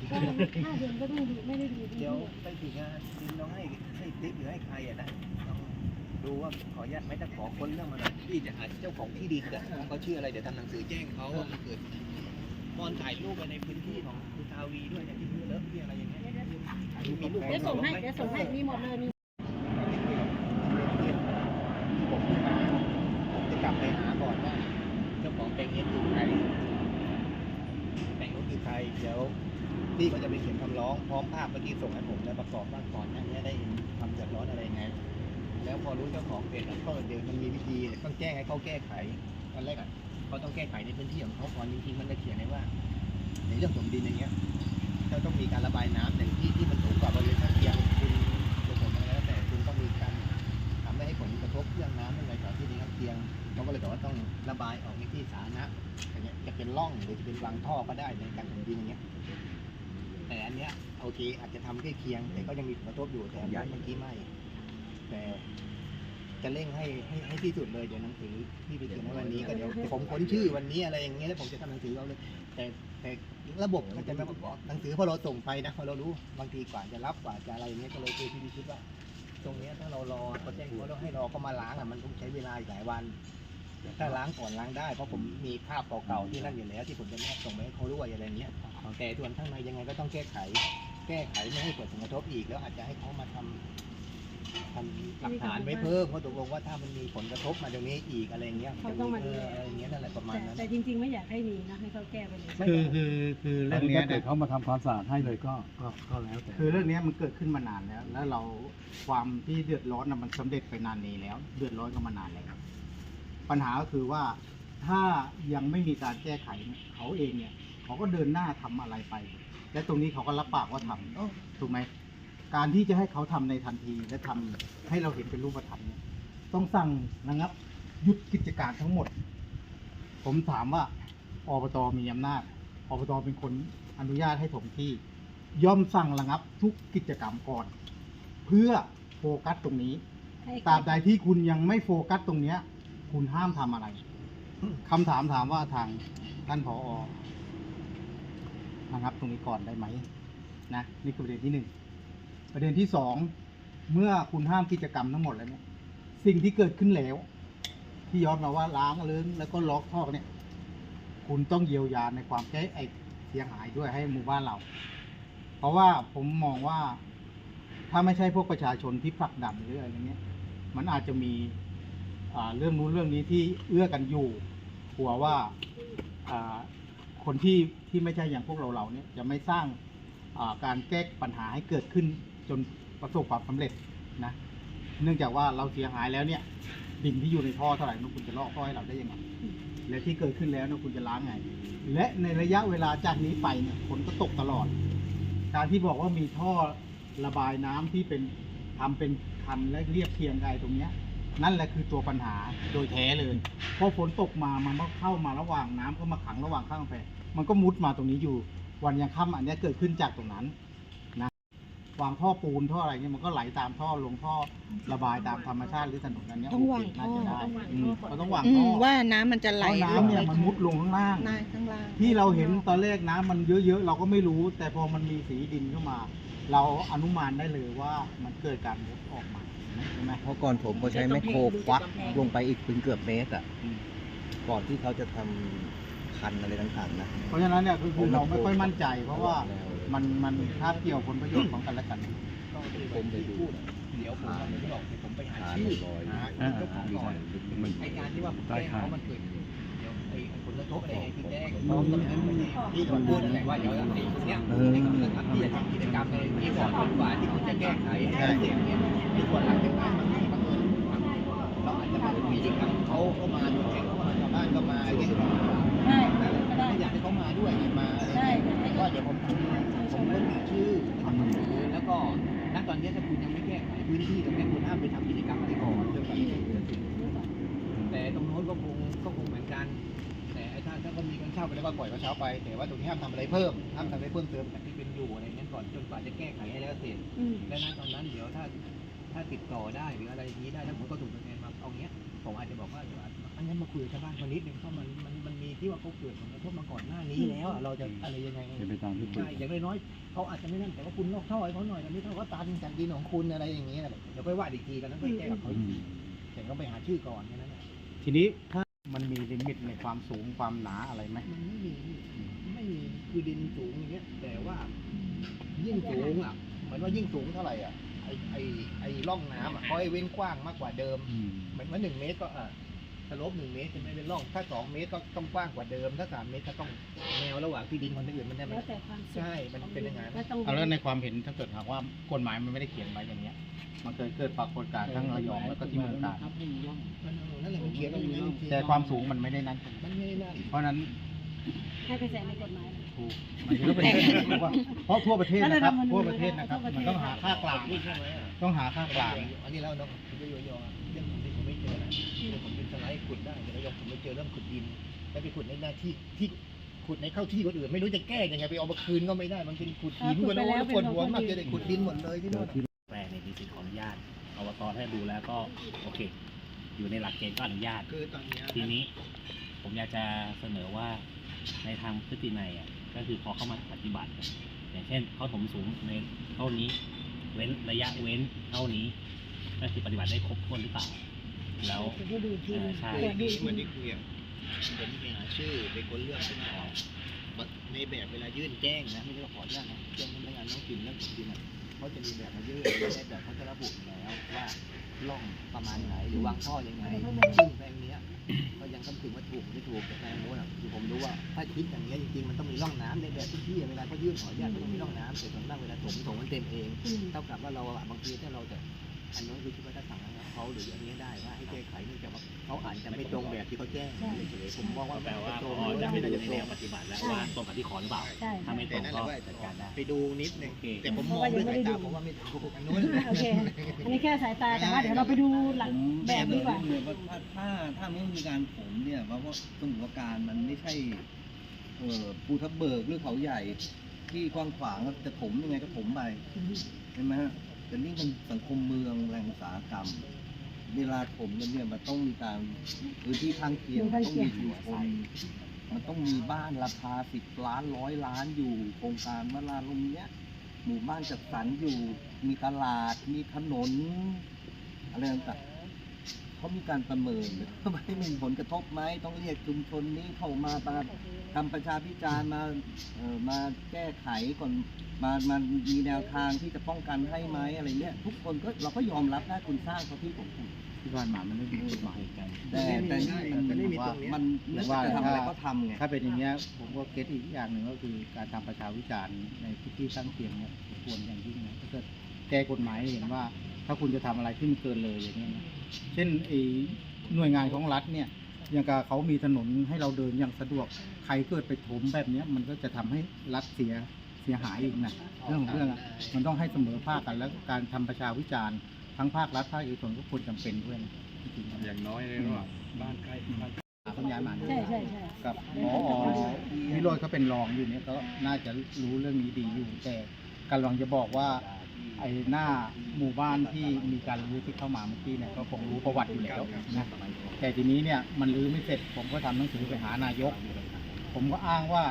ผิดห้าห้าเดือนก็ไม่ดูไม่ได้ดูดีเดี๋ยวไปถึงงานคุณน้องให้ให้ติ๊กหรือให้ใครอะนะลองดูว่าขออนุญาตไหม่ถ้าขอคนเรื่องมาหน่อยที่จะหาเจ้าของที่ดินอะเขาชื่ออะไรเดี๋ยวทำหนังสือแจ้งเขาว่ามันเกิดมอนถ่ายรูปไปในพื้นที่ของคุณทาวีด้วยเนี่ยที่เลิฟที่อะไรอย่างเงี้ยมีรูปเดี๋ยวส่งให้เดี๋ยวส่งให้มีหมดเลยมีผมขึ้นมาผมจะกลับไปหาก่อนว่าเจ้าของแปลงนี้คือใครแปลงนู้นคือใครเดี๋ยวพี่ก็จะไปเขียนคำร้อง พร้อมภาพเมื่อกี้ส่งให้ผมแล้วประกอบบ้าก่อนหน้านี้ได้ทำเดือดร้อนอะไรยังไง แล้วพอรู้เจ้าของเสร็จแล้วก็เดี๋ยวมันมีวิธีต้องแจ้งให้เขาแก้ไขตอนแรกอะเขาต้องแก้ไขในพื้นที่ของเขาก่อนจริงๆมันจะเขียนไว้ว่า ในเรื่องถมดินอย่างเงี้ยเราต้องมีการระบายน้ำในที่ที่มันสูงกว่าบริเวณข้างเคียงคุณจะถมอะไรแล้วแต่คุณต้องมีการทำไม่ให้ผลกระทบเรื่องน้ำเรื่องอะไรต่อที่ดินข้างเคียงเขาก็เลยบอกว่าต้องระบายออกในที่สาธารณะอย่างเงี้ยจะเป็นร่องหรือจะเป็นวางท่อก็ได้ในการถมดินอย่างเงี้ย แต่อันเนี้ยโอเคอาจจะทำใกล้เคียง แต่ก็ยังมีผลกระทบอยู่แต่อันนี้เมื่อกี้ไม่ แต่จะเร่งให้ให้ให้ที่สุดเลยเดี๋ยวหนังสือที่ไปเขียนในวันนี้ก็เดี๋ยวผมค้นชื่อวันนี้อะไรอย่างเงี้ยแล้วผมจะทำหนังสือเอาเลย แต่แต่ระบบมันจะไม่บอกหนังสือพอเราส่งไปนะพอเรารู้บางทีกว่าจะรับกว่าจะอะไรอย่างเงี้ยก็เลยคือที่คิดว่า ตรงเนี้ยถ้าเรารอเขาแจ้งเขาแล้วให้รอเขามาล้างอะมันต้องใช้เวลาอีกหลายวัน ถ้าล้างก่อนล้างได้เพราะผมมีภาพเก่าๆที่นั่นอยู่แล้วที่ผมจะแนบส่งไปให้เขาด้วยอะไรเงี้ย แต่ส่วนข้างในยังไงก็ต้องแก้ไข แก้ไขไม่ให้เกิดผลกระทบอีก แล้วอาจจะให้เขามาทำทำหลักฐานไว้เพิ่มว่าตกลงว่าถ้ามันมีผลกระทบมาตรงนี้อีกอะไรเงี้ยเขาต้องมาเอดูอแลอะไรเงี้ยนั่นแหละประมาณแต่นั้น แต่จริง ๆ ไม่อยากให้มีนะให้เขาแก้ไปเลย คือคือคืออัเรื่นองนี้เนี้ยถ้าเกิเนี่ดยเขามาทำความสะอาดให้เลยก็ก็ก็แล้วแต่ คือเรื่องเนี้ยมันเกิดขึ้นมานานแล้ว แล้วเราความที่เดือดร้อนนะมันสำเร็จไปนานนี้แล้ว เดือดร้อนก็มานานแล้วปัญหาก็คือว่าถ้ายังไม่มีการแก้ไขเนี่ยเขาเองเนี่ย เขาก็เดินหน้าทำอะไรไป และตรงนี้เขาก็รับปากว่าทำถูกไหมการที่จะให้เขาทำในทันทีและทำให้เราเห็นเป็นรูปธรรมเนี่ยต้องสั่งนะครับหยุดกิจการทั้งหมด ผมถามว่าอบตมีอำนาจอบตเป็นคนอนุญาตให้ถมที่ ย่อมสั่งระงับทุกกิจกรรมก่อน เพื่อโฟกัสตรงนี้ให้ตราบใดที่คุณยังไม่โฟกัสตรงเนี้ย คุณห้ามทำอะไรคำถามถามว่าทางท่านผอ ระงับตรงนี้ก่อนได้ไหมนะนี่คือประเด็นที่หนึ่งประเด็นที่สองเมื่อคุณห้ามกิจกรรมทั้งหมดแล้วเนี่ย สิ่งที่เกิดขึ้นแล้ว ที่ย้อนมาว่าล้างเลิ้งแล้วก็ล็อกท่อเนี่ย คุณต้องเยียวยาในความแก้ไอเสียหายด้วยให้หมู่บ้านเรา เพราะว่าผมมองว่าถ้าไม่ใช่พวกประชาชนที่ผลักดันหรืออะไรเงี้ยมันอาจจะมีเรื่องนู้นเรื่องนี้ที่เอื้อกันอยู่กลัวว่า คนที่ที่ไม่ใช่อย่างพวกเราเราๆเนี่ยจะไม่สร้างาการแก้ปัญหาให้เกิดขึ้นจนประสบความสำเร็จนะเนื่องจากว่าเราเสียหายแล้วเนี่ยดินที่อยู่ในท่อเท่าไหร่นุคุณจะลอกท่อให้เราได้ยังไงและที่เกิดขึ้นแล้วนุคุณจะล้างไง และในระยะเวลาจากนี้ไปเนี่ยฝนก็ตกตลอด การที่บอกว่ามีท่อระบายน้ำที่เป็นทำเป็นคันและเรียบเคียงกันตรงเนี้ย นั่นแหละคือตัวปัญหาโดยแท้เลยพอฝนตกมามันก็เข้ามาระหว่างน้ำก็มาขังระหว่างข้างกำแพงมันก็มุดมาตรงนี้อยู่ วันยังค่ำอันเนี้ยเกิดขึ้นจากตรงนั้นนะวางท่อปูนท่ออะไรเนี่ยมันก็ไหลตามท่อลงท่อระบายตามธรรมชาติหรือถนนอันเนี้ยต้องวางโเคน่าจะได้ท่ออืมเราต้องวางอืท่มอว่าน้ำมันจะไหลเพราะลงน้ำเนี่ยไปมันมุดลงข้างล่างหน้าข้างล่างที่เราเห็นตอนแรกน้ำมันเยอะๆเราก็ไม่รู้ แต่พอมันมีสีดินเข้ามา เราอนุมานได้เลยว่ามันเกิดการมุดออกมา ใช่ไหมเพราะก่อนผมก็ใช้แมคโครควักลงไปอีกถึงเกือบเมตรอะ อืมก่อนที่เขาจะทำคันอะไรต่างๆนะเพราะฉะนั้นเนี่ยคือคือเราไม่ค่อยมั่นใจ เพราะว่าแล้วมันมันคาบเกี่ยวผลประโยชน์ของกันและกันก็ที่ผมไปพูดอะเดี๋ยวผมอะผมบอกให้ผมไปหาขาชื่อ ลอยหาอ่าเจ้าของก่อนมันไอการที่ว่าผมได้แจ้งครับเขามันเกิดเดี๋ยวไอ้ ผลกระทบอะไรไงที่แจ้น้อมกับนั้นที่ผมพูดนั่นแหละว่าเดี๋ยวไอ้ตรงเนี้ยในกำลังที่จะทำกิจกรรมในที่ก่อนจนกว่าที่คุณจะแก้ไขให้เสร็จเนี่ยในส่วนหลังจากนั้นมันบังเอิญเราอาจจะเป็นกิจกรรมเขาเข้ามาด้วยเขามาชาวบ้านก็มาอย่างเงี้ยใช่นั่นแหละก็ได้อยากให้เขามาด้วยไงมาใช่เงี้ยว่าเดี๋ยวผมผมค้นชื่อแล้วก็ณตอนนี้ถ้าคุณยังไม่แก้ไขพื้นที่ตรงนี้คุณห้ามไปทำกิจกรรมอะไร เช่าไปแล้วก็ปล่อยเขาเช่าไป แต่ว่าตรงนี้ห้ามทำอะไรเพิ่มห้ามทำอะไรเพิ่มเติมจากที่เป็นอยู่อะไรเงี้ยก่อนจนกว่าจะแก้ไขให้แล้วเสร็จอืมและณตอนนั้นเดี๋ยวถ้าถ้าติดต่อได้หรืออะไรอย่างนี้ได้แล้วผมก็ถูกตัวแทนมาเอาเงี้ยผมอาจจะบอกว่าเดี๋ยวอาจอันนั้นมาคุยกับชาวบ้านคนนิดนึงเพราะมันมันมันมีณีที่ว่าเขาเกิดผลกระทบมาก่อนหน้านี้แล้วอะเราจะอะไรยังไงเป็นไปตามที่คุยใช่อย่างน้อยๆเขาอาจจะไม่นั่นแต่ว่าคุณนอกท่อให้เขาหน่อยตอนนี้เขาก็ตันจากดินของคุณอะไรอย่างเงี้ยเดี๋ยวค่อยว่าอีกทีกันแล้วค่อยแก้กับเขาอีกทีแต่ต้องไปหาชื่อก่อนแค่นั้นแหละ ทีนี้ถ้า มันมีลิมิตในความสูงความหนาอะไรไหมมันไม่มีไม่มีคือดินสูงอย่างเงี้ย แต่ว่ายิ่งสูงอะเหมือนว่ายิ่งสูงเท่าไหร่อะไอไอไอร่องน้ำอะเขาให้เว้นกว้างมากกว่าเดิมอืม เหมือนว่าหนึ่งเมตรก็อะ สลบหนึ่งเมตรจะไม่เป็นร่อง ถ้าสองเมตรก็ต้องกว้างกว่าเดิม ถ้าสามเมตรก็ต้องแนวระหว่างที่ดินคนอื่นมันได้มัแล้นวแต่ความสุขใช่ มันเป็นอย่างนั้นก็ต้องเอาแล้วในความเห็นถ้าเกิดหากว่ากฎหมายมันไม่ได้เขียนไว้อย่างเงี้ย มันเคยเกิดปรากฏการณ์ทั้งระยองแล้วก็ที่เมืองการนั่นแหละมันเขียนกันอย่างนั้นจริงๆแต่ความสูงมันไม่ได้นั้น มันไม่ได้นั่นเพราะฉะนั้นให้ไปใส่ในกฎหมาย ถูกมันก็เป็นเรื่องที่ว่าเพราะทั่วประเทศนะครับแล้วเราทำมันทั่วประเทศนะครับ มันต้องหาค่ากลางนี่ใช่ไหมอะต้องหาค่ากลางอันนี้แล้วเนาะผมจะโยโย่เผมเป็นสไลด์ขุดได้แต่แล้วผมไม่เจอเรื่องขุดดิน แล้วไปขุดในหน้าที่ที่ขุดในเข้าที่คนอื่นไม่รู้จะแก้ยังไงไปเอามาคืนก็ไม่ได้ มันเป็นขุดหินเออขุก็ดแล้ไปวแล้วแล้วปวดหัวเป็นของมากคนอื่นจะได้ขุดดินหมดเลยที่โน่นอะแปลงในมีสิทธิ์ขออนุญาตอบตถ้าดูแล้วก็โอเค อยู่ในหลักเกณฑ์ก็อนุญาต คือตอนเนี้ยทีนี้ผมอยากจะเสนอว่าในทางพฤตินัยอะก็คือพอเข้ามาปฏิบัติอะอย่างเช่นเขาถมสูงในเท่านี้ เว้นระยะเว้นเท่านี้ก็คือปฏิบัติได้ครบถ้วนหรือเปล่า แล้วจะได้ดูที่เออใช่ตรวจดูเหมือนที่ที่คุยอะผมไปหาชื่อเป็นคนเลือกเป็นออกในแบบเวลายื่นแจ้งนะไม่ได้ขออนุญาตนะแจ้งพนักงานต้องกินเรื่องขุดดินอะเขาจะมีแบบมายื่นในแบบเขาจะระบุอยู่แล้วว่าร่องประมาณไหนหรือวางท่อยังไงซึ่งแปลงเนี้ยก็ยังคำถึงว่าถูกไม่ถูกแต่แปลงโน้นอะคือผมรู้ว่าถ้าคิดอย่างเงี้ยจริงๆมันต้องมีร่องน้ำในแบบทุกที่เวลาเขายื่นขออนุญาตก็ต้องมีร่องน้ำแต่ส่วนมากเวลาถมถมมันเต็มเองอืมเท่ากับว่าเราอะบางทีถ้าเราจะอันนู้นคือคิดว่าถ้าสั่งงาน เขาหรืออันนี้ได้ว่าให้แก้ไขเนื่องจากว่าเขาอาจจะไม่ตรงแบบที่เขาแจ้งเฉยๆผมมองว่าแปลว่าตพรงอจะไม่ไม่น่าได้จะในตรแนงวปฏิบัติแล้วว่าตรงกับที่ขอหรือเปล่าใช่ถ้าไม่ตรแต่งนั่นแหก็ละว่าจัดการได้ไปดูนิดหนึงโอเคแต่ผมมองด้วยสายตาผมว่าไม่ถูกอันนู้นโอเคอันนี้แค่สายตาแต่ว่าเดี๋ยวเราไปดูหลักแบบดีกว่าเลยว่าถ้าถ้าถ้าไม่มีการผมเนี่ยเพราะว่าสมุทรปราการมันไม่ใช่เอ่อภูทับเบิกหรือเขาใหญ่ที่กว้างขวางจะถมยังไงก็ถมไปใช่ไหมฮะ แต่นี่มันสังคมเมืองแหล่งอุตสาหกรรม เวลาถมเนี่ยมันต้องมีการพื้นที่ข้างเคียงมันต้องมีชุมชนมันต้องมีบ้านราคาสิบล้านร้อยล้านอยู่โครงการวลาลมเนี้ยหมู่บ้านจัดสรรอยู่มีตลาดมีถนนอะไรต่างๆเขามีการประเมินว่าไม่มีผลกระทบไหมต้องเรียกชุมชนนี้เข้ามามาทำประชาพิจารณ์มาเออมาแก้ไขก่อน มามามีแนวทางที่จะป้องกันให้ไหมอะไรเนี้ยทุกคนก็เราก็ยอมรับได้คุณสร้างเขาที่ผมพูดที่ผ่านมามันไม่มีกฎหมายแต่แต่นี่มันแต่ไม่มีตรงเนี้ยมันนึกว่าจะทำอะไรก็ทำไงถ้าเป็นอย่างเงี้ยผมก็เก็ตอีกอย่างหนึ่งก็คือการทำประชาวิจารณ์ในพื้นที่ข้างเคียงเนี่ยควรอย่างยิ่งนะถ้าเกิดแก้กฎหมายให้เห็นว่า ถ้าคุณจะทำอะไรที่มันเกินเลยอย่างเงี้ยนะเช่นไอ้หน่วยงานของรัฐเนี่ยอย่างกับเขามีถนนให้เราเดินอย่างสะดวกใครเกิดไปถมแบบเนี้ยมันก็จะทำให้รัฐเสียเสียหายอีกนะเรื่องของเรื่องอะมันต้องให้เสมอภาคกัน แล้วการทำประชาวิจารณ์ทั้งภาครัฐภาคเอกชนก็ควรจำเป็นด้วยนะจริงๆอย่างน้อยเลยว่าบ้านใกล้บ้านคุณยายมาใช่ใช่ใช่กับหมอวิโรจน์เขาเป็นรองอยู่เนี่ยก็น่าจะรู้เรื่องนี้ดีอยู่ แต่กำลังจะบอกว่า ไอ้หน้าหมู่บ้านที่มีการรื้อที่เข้ามาเมื่อกี้เนี่ยก็คงรู้ประวัติอยู่แล้วนะแต่ทีนี้เนี่ยมันรื้อไม่เสร็จผมก็ทำหนังสือไปหานายก ผมก็อ้างว่า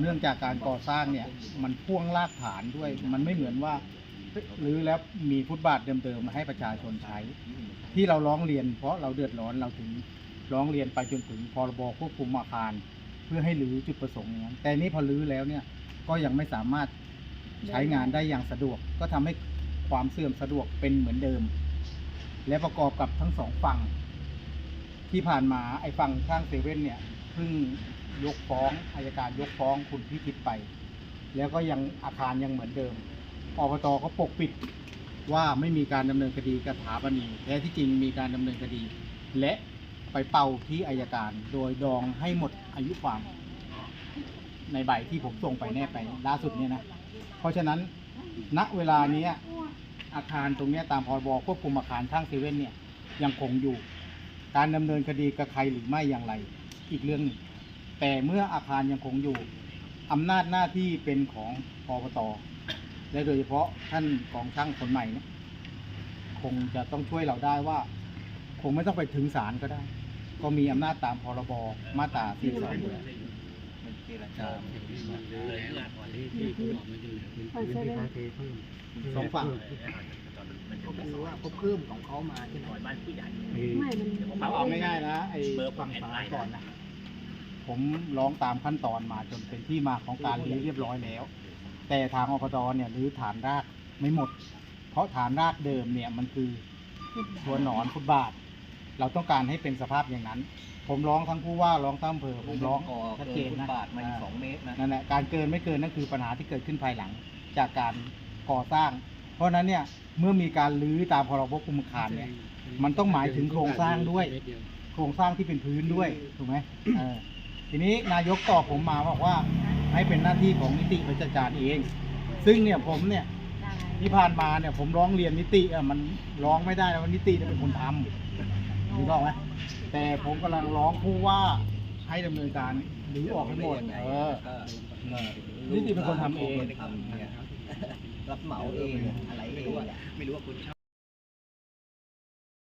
เนื่องจากการก่อสร้างเนี่ยมันพ่วงรากฐานด้วย มันไม่เหมือนว่ารื้อแล้วมีฟุตบาทเดิมๆมาให้ประชาชนใช้ ที่เราร้องเรียน เพราะเราเดือดร้อนเราถึงร้องเรียนไปจนถึงพรบควบคุมอาคาร เพื่อให้รื้อจุดประสงค์อย่างนั้นแต่นี่พอรื้อแล้วเนี่ยก็ยังไม่สามารถใช้งานได้อย่างสะดวก ก็ทำให้ความเสื่อมสะดวกเป็นเหมือนเดิม และประกอบกับทั้งสองฝั่ง ที่ผ่านมาไอ้ฝั่งข้างเซเว่นเนี่ยเพิ่ง ยกฟ้องอายการยกฟ้องคุณพิทิตไป แล้วก็ยังอาคารยังเหมือนเดิมอบตก็ปกปิดว่าไม่มีการดำเนินคดีกับถาปณีแท้ที่จริงมีการดำเนินคดี และไปเป่าที่อายการ โดยดองให้หมดอายุความ ในใบที่ผมส่งไปแนบไปล่าสุดเนี่ยนะ เพราะฉะนั้นณเวลานี้อาคารตรงนี้ตามพรบควบคุมอาคารข้างเซเว่นเนี่ยยังคงอยู่ การดำเนินคดีกับใครหรือไม่อย่างไร อีกเรื่องหนึ่ง แต่เมื่ออาคารยังคงอยู่อำนาจหน้าที่เป็นของปปตและโดยเฉพาะท่านกองช่างคนใหม่เนี่ยคงจะต้องช่วยเราได้ว่า คงไม่ต้องไปถึงศาลก็ได้ ก็มีอำนาจตามพรบมาตรา43มันเจรจาเลยเอื้อก่อนที่อ่าใช่ไหมสองฝั่งคือว่าเขาเพิ่มของเขามาใช่ไหมบ้านผู้ใหญ่ไม่มันเอาเอาง่ายๆนะไอ้เบอร์ผมฝั่งแอดซ้าไลยน์ก่อนนะ ผมร้องตามขั้นตอนมาจนเป็นที่มาของการรื้อเรียบร้อยแล้ว แต่ทางอบตเนี่ยรื้อฐานรากไม่หมด เพราะฐานรากเดิมเนี่ยมันคือตัวหนอนฟุตบาท เราต้องการให้เป็นสภาพอย่างนั้น ผมร้องทั้งผู้ว่าร้องทั้งอำเภอผมร้องก่อชัดเกิเจนนฟุตนะบาทมาอีกสองเมตรนะนั่นแหละการเกินไม่เกินนั่นคือปัญหาที่เกิดขึ้นภายหลังจากการก่อสร้าง เพราะฉะนั้นเนี่ยเมื่อมีการรื้อตามพรบคุมอาคารเนี่ยมันต้องหมายถึงโครงสร้างด้วย โครงสร้างที่เป็นพื้นด้วยถูกไหมเออ ทีนี้นายกตอบผมมาบอกว่าให้เป็นหน้าที่ของนิติวิจารณ์เอง ซึ่งเนี่ยผมเนี่ยที่ผ่านมาเนี่ยผมร้องเรียนนิติอะมันร้องไม่ได้แล้วว่านิติเนี่ยเป็นคนทำรู้ต้องไหมแต่ผมกำลังร้องผู้ว่าให้ดำเนินการหรือออกให้หมดเออนิติเป็นคนทำเองทำเนี่ยรับเหมาเองอะไรเองไม่รู้ว่าคุณเช่า